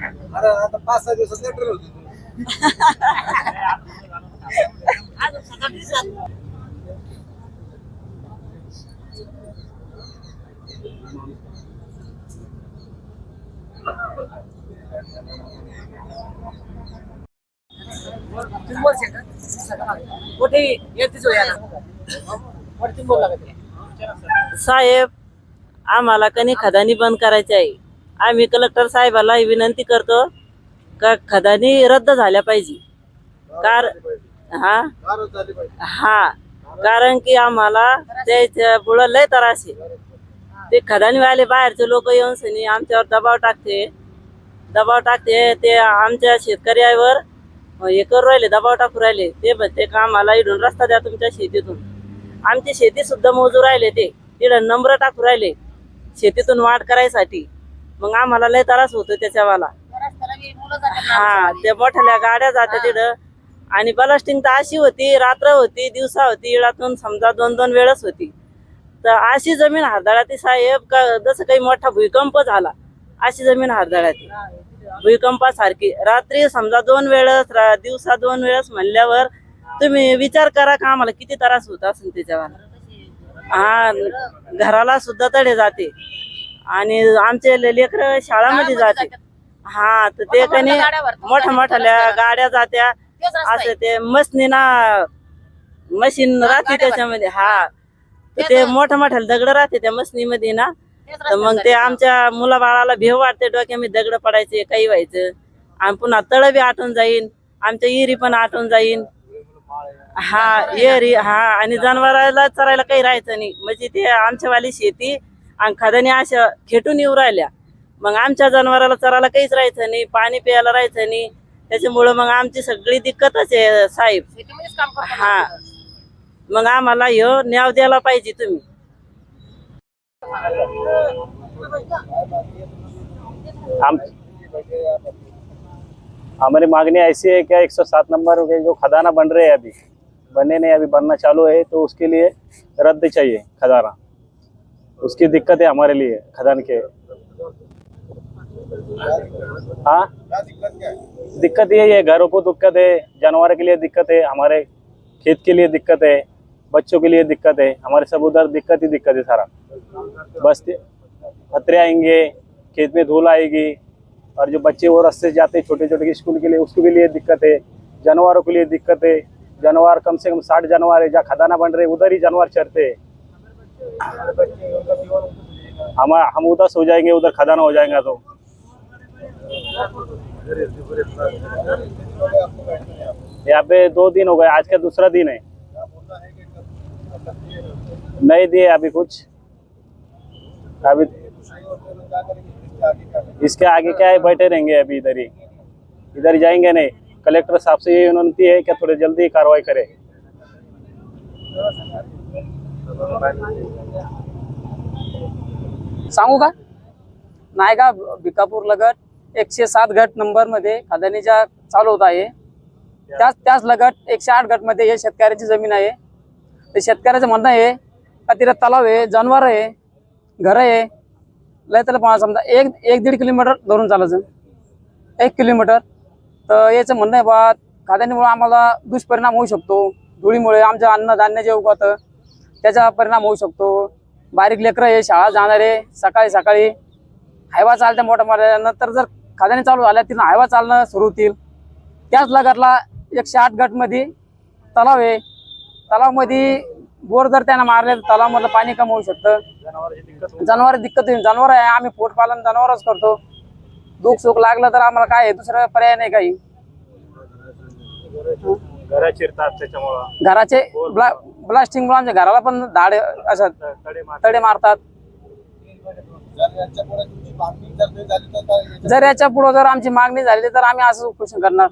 पाच सहा दिवसात लेटर होते. साहेब आम्हाला कनी खदानी बंद करायची आहे. आम्ही कलेक्टर साहेबाला ही विनंती करतो का खदानी रद्द झाल्या पाहिजे. कार हा? हा. कारण की आम्हाला त्याच्या पुढं लय त्रास आहे. ते खदानीवाले बाहेरचे लोक येऊन सनी आमच्यावर दबाव टाकते. दबाव टाकते ते आमच्या शेतकऱ्यावर हे करू राहिले दबाव टाकू राहिले. ते म्हणते का आम्हाला इडून रस्ता द्या तुमच्या शेतीतून. आमची शेती सुद्धा मोजू राहिले ते. तिथं नंबर टाकू राहिले. शेतीतून वाढ करायसाठी. मग आम्हाला लय त्रास होतो त्याच्यावाला. हा त्या मोठ्याल्या गाड्या जात्या तिथं आणि बलास्टिंग तर अशी होती रात्र होती दिवसा होती इळातून समजा दोन दोन वेळच होती. तर अशी जमीन हरदाळाती साहेब का जसं काही मोठा भूकंप झाला अशी जमीन हरदाळाती. भूकंपासारखी. रात्री समजा दोन वेळेस दिवसा दोन वेळेस म्हणल्यावर तुम्ही विचार करा का आम्हाला किती त्रास होत असेल त्याच्यावर हा घराला सुद्धा तडे जाते. आणि आमचे लेकर शाळामध्ये जाते. हा तर ते कनी मोठ्या मोठ्या गाड्या जात्या. असं ते मशनीना मशीन राहते त्याच्यामध्ये. हा. ते मोठ्या मोठ्या दगड राहते त्या मशनीमध्ये ना. तर मग ते आमच्या मुलाबाळाला भेव वाटते डोक्यामध्ये दगड पडायचे काही व्हायचं. आणि पुन्हा तळ बी आटून जाईन. आमच्या इरी पण आटून जाईन. हा एरी हा आणि जनावराला चरायला काही राहायचं नाही. म्हणजे ते आमच्यावाली शेती आणि खदानी अशा खेटून येऊ राहिल्या. मग आमच्या जनावराला चरायला काहीच राहायचं नाही पाणी प्यायला राहायचं नाही. त्याच्यामुळं मग आमची सगळी दिक्कतच आहे साहेब. हा. मग आम्हाला ह्यो न्याव द्यायला पाहिजे तुम्ही. हम हमारी मांगनी ऐसी है क्या 107 नंबर के जो खदाना बन रहे हैं अभी बने नहीं अभी बनना चालू है तो उसके लिए रद्द चाहिए खदाना. उसकी दिक्कत है हमारे लिए, खदान के। हाँ? दिक्कत ये है, घरों को दिक्कत है, जानवर के लिए दिक्कत है, हमारे खेत के लिए दिक्कत है, बच्चों के लिए दिक्कत है, हमारे सब उधर दिक्कत ही दिक्कत है सारा। बस खतरे आएँगे, खेत में धूल आएगी, और जो बच्चे वो रस्ते जाते छोटे छोटे स्कूल के लिए, उसके लिए दिक्कत है, जानवरों के लिए दिक्कत है, जानवर कम से कम साठ जानवर है, जहाँ खदाना बन रहे उधर ही जानवर चढ़ते हैं। हम हम उधर सो जाएँगे, उधर खदाना हो जाएगा तो। यहाँ पे दो दिन हो गए, आज का दूसरा दिन है। नहीं दिए अभी कुछ। अभी इसके आगे क्या है, बैठे रहेंगे अभी इधर ही। इधर जाएँगे नहीं। कलेक्टर साहब से ये विनती है कि थोड़ी जल्दी कार्रवाई करे। सांगू का? नायगाव भिकापूर लगट एकशे सात गट नंबरमध्ये खदानीच्या चालू होत आहे त्याच त्याच लगट एकशे आठ गटमध्ये हे शेतकऱ्याची जमीन आहे. ते शेतकऱ्याचं म्हणणं आहे का तिला तलाव आहे जनावर आहे घर आहे. लय त्याला पण समजा एक एक दीड किलोमीटर धरून चालायचं. एक किलोमीटर. तर याचं म्हणणं आहे बा खाद्यामुळे आम्हाला दुष्परिणाम होऊ शकतो. धुळीमुळे आमचं अन्नधान्य जे उगवतं त्याचा परिणाम होऊ शकतो. बारीक लेकरं आहे शाळा जाणारे सकाळी सकाळी हायवा चालत्या मोठ्या मोठ्या. नंतर जर खाद्याने चालू झाल्या तिथं हायवा चालणं सुरू होतील. त्याच लगतला एकशे आठ गटमध्ये तलाव आहे. तलावमध्ये बोर जर त्यांना मारले तर तलावमधलं पाणी कमी होऊ शकतं. जनावर दिक्कत होईल. जनावर आहे आम्ही पोटपालन जनावरच करतो. दुःख सुख लागलं तर आम्हाला काय दुसरं पर्याय नाही काही. घराचे ब्लास्टिंग आमच्या घराला पण धाड असं तडे मार तडे मारतात. जर याच्यापुढे जर आमची मागणी झाली तर आम्ही असं उपोषण करणार.